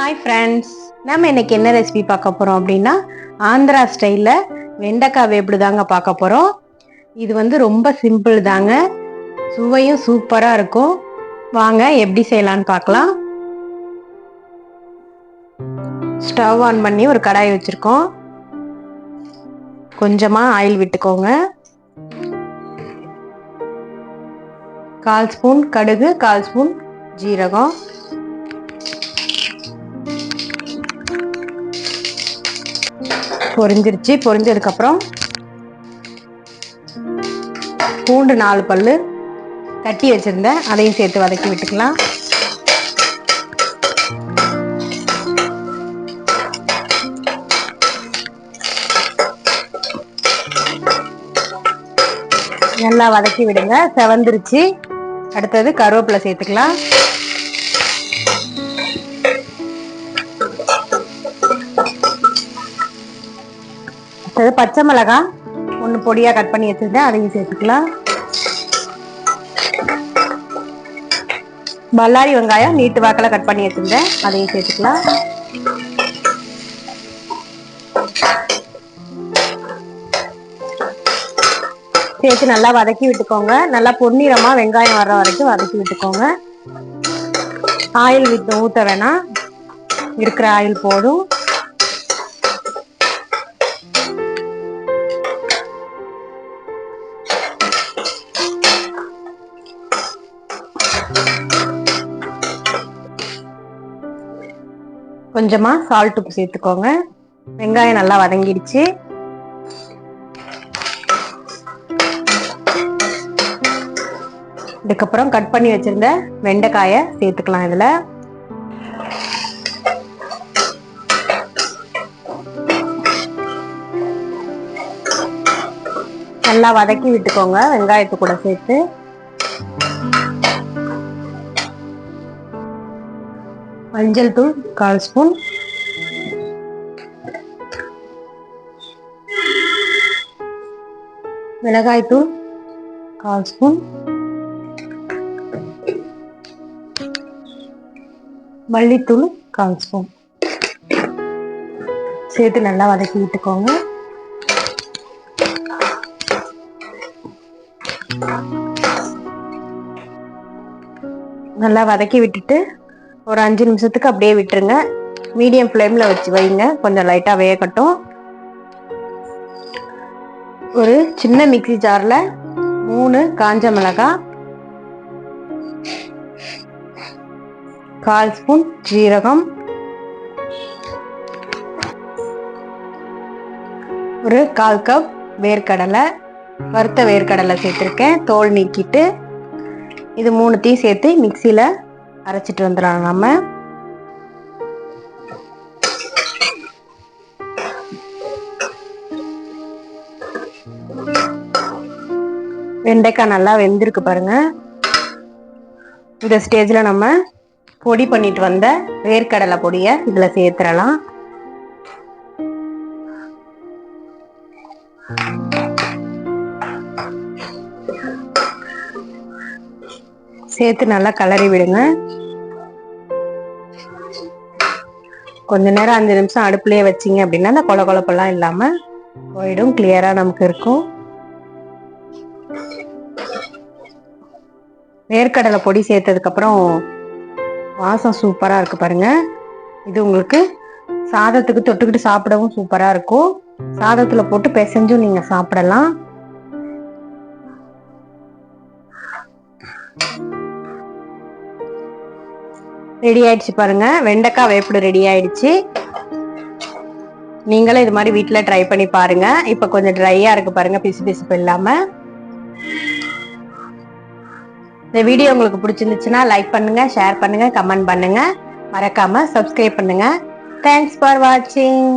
Hi friends நம்ம இன்னைக்கு என்ன ரெசிபி பார்க்க போகிறோம் அப்படின்னா ஆந்திரா ஸ்டைலில் வெண்டைக்காய் வேப்பிடு தாங்க பார்க்க போகிறோம் இது வந்து ரொம்ப சிம்பிள் தாங்க. சுவையும் சூப்பராக இருக்கும். வாங்க எப்படி செய்யலான்னு பார்க்கலாம். ஸ்டவ் ஆன் பண்ணி ஒரு கடாய் வச்சுருக்கோம். கொஞ்சமாக ஆயில் விட்டுக்கோங்க. கால் ஸ்பூன் கடுகு கால் ஸ்பூன் ஜீரகம். பொரிஞ்சிருச்சு. பொரிஞ்சதுக்கப்புறம் பூண்டு நாலு பல் தட்டி வச்சிருந்தேன். அதையும் சேர்த்து வதக்கி விட்டுக்கலாம். நல்லா வதக்கி விடுங்க. செவந்துருச்சு. அடுத்தது கருவேப்பிலை சேர்த்துக்கலாம். அடுத்தது பச்சை மிளகாய் ஒன்று பொடியாக கட் பண்ணி வச்சிருந்தேன். அதையும் சேர்த்துக்கலாம். பல்லாரி வெங்காயம் நீட்டு வாக்கில் கட் பண்ணி வச்சுருந்தேன். அதையும் சேர்த்துக்கலாம். சேர்த்து நல்லா வதக்கி விட்டுக்கோங்க. நல்லா பொன்னிறமாக வெங்காயம் வர்ற வரைக்கும் வதக்கி விட்டுக்கோங்க. ஆயில் விட்டு ஊற்ற வேணாம். இருக்கிற ஆயில் போடும் கொஞ்சமா சால்ட் உப்பு சேர்த்துக்கோங்க. வெங்காயம் நல்லா வதங்கிடுச்சு. இதுக்கப்புறம் கட் பண்ணி வச்சிருந்த வெண்டைக்காயை சேர்த்துக்கலாம் இதுல. நல்லா வதக்கி விட்டுக்கோங்க. வெங்காயத்து கூட சேர்த்து. மஞ்சள் தூள் கால் ஸ்பூன். மிளகாய் தூள் கால் ஸ்பூன். மல்லித்தூள் கால் ஸ்பூன். சேர்த்து நல்லா வதக்கி விட்டுக்கோங்க. நல்லா வதக்கி விட்டுட்டு ஒரு அஞ்சு நிமிஷத்துக்கு அப்படியே விட்டுருங்க. மீடியம் ஃப்ளேமில் வச்சு வைங்க. கொஞ்சம் லைட்டாக வேகட்டும். ஒரு சின்ன மிக்சி ஜாரில் மூணு காஞ்ச மிளகாய் கால் ஸ்பூன் ஜீரகம் ஒரு கால் கப் வேர்க்கடலை வறுத்த வேர்க்கடலை சேர்த்துருக்கேன். தோல் நீக்கிட்டு இது மூணுத்தையும் சேர்த்து மிக்சியில் அரைச்சிட்டு வந்துடலாம் நம்ம. வெண்டைக்காய் நல்லா வெந்திருக்கு பாருங்க. இந்த ஸ்டேஜில் நம்ம பொடி பண்ணிட்டு வந்த வேர்க்கடலை பொடியை இதில் சேர்த்துடலாம். சேர்த்து நல்லா கலரி விடுங்க. கொஞ்ச நேரம் அஞ்சு நிமிஷம் அடுப்புலயே வச்சிங்க அப்படின்னா அந்த கொல கொலப்பெல்லாம் இல்லாம போயிடும். கிளியரா நமக்கு இருக்கும். வேர்க்கடலை பொடி சேர்த்ததுக்கு அப்புறம் வாசம் சூப்பரா இருக்கு பாருங்க. இது உங்களுக்கு சாதத்துக்கு தொட்டுக்கிட்டு சாப்பிடவும் சூப்பரா இருக்கும். சாதத்துல போட்டு பிசைஞ்சும் நீங்க சாப்பிடலாம். ரெடி ஆயிடுச்சு பாருங்க. வெண்டைக்காய் வேப்பிடு ரெடி ஆயிடுச்சு. நீங்களும் இது மாதிரி வீட்டில் ட்ரை பண்ணி பாருங்க. இப்போ கொஞ்சம் ட்ரையா இருக்கு பாருங்க பிசு பிசுப்பு இல்லாம. இந்த வீடியோ உங்களுக்கு பிடிச்சிருந்துச்சுன்னா லைக் பண்ணுங்க ஷேர் பண்ணுங்க கமெண்ட் பண்ணுங்க. மறக்காம சப்ஸ்கிரைப் பண்ணுங்க. தேங்க்ஸ் ஃபார் வாட்சிங்